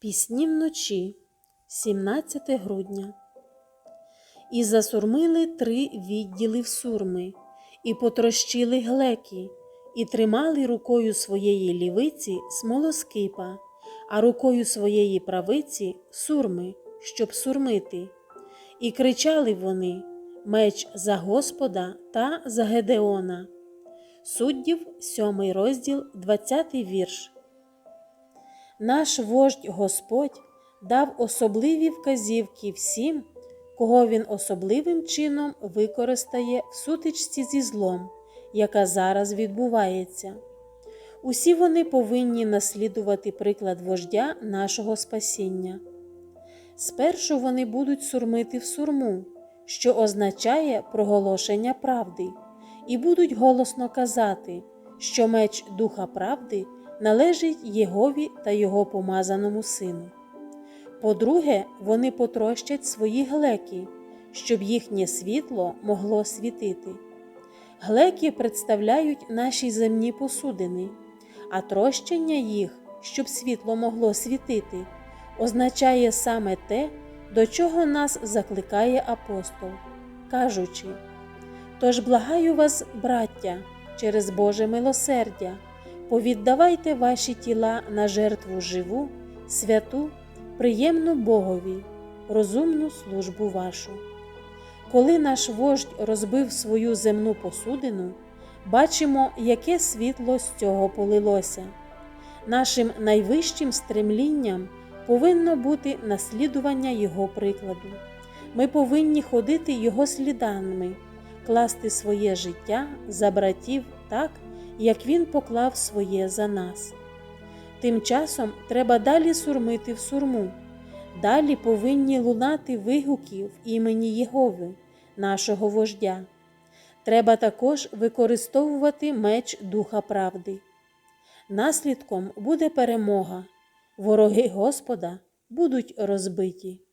Пісні вночі, 17 грудня. І засурмили три відділи в сурми, і потрощили глеки, і тримали рукою своєї лівиці смолоскипа, а рукою своєї правиці сурми, щоб сурмити. І кричали вони меч за Господа та за Гедеона. Суддів, сьомий розділ, 20 вірш. Наш вождь Господь дав особливі вказівки всім, кого він особливим чином використає в сутичці зі злом, яка зараз відбувається. Усі вони повинні наслідувати приклад вождя нашого спасіння. Спершу вони будуть сурмити в сурму, що означає проголошення правди, і будуть голосно казати, що меч Духа правди належить Єгові та його помазаному сину. По-друге, вони потрощать свої глеки, щоб їхнє світло могло світити. Глеки представляють наші земні посудини, а трощення їх, щоб світло могло світити, означає саме те, до чого нас закликає апостол, кажучи: Тож благаю вас, браття, через Боже милосердя, повіддавайте ваші тіла на жертву живу, святу, приємну Богові, розумну службу вашу. Коли наш вождь розбив свою земну посудину, бачимо, яке світло з цього полилося. Нашим найвищим стремлінням повинно бути наслідування Його прикладу. Ми повинні ходити Його слідами, класти своє життя за братів так, як Він поклав своє за нас. Тим часом треба далі сурмити в сурму, далі повинні лунати вигуки в імені Єгови, нашого вождя. Треба також використовувати меч Духа правди. Наслідком буде перемога, вороги Господа будуть розбиті.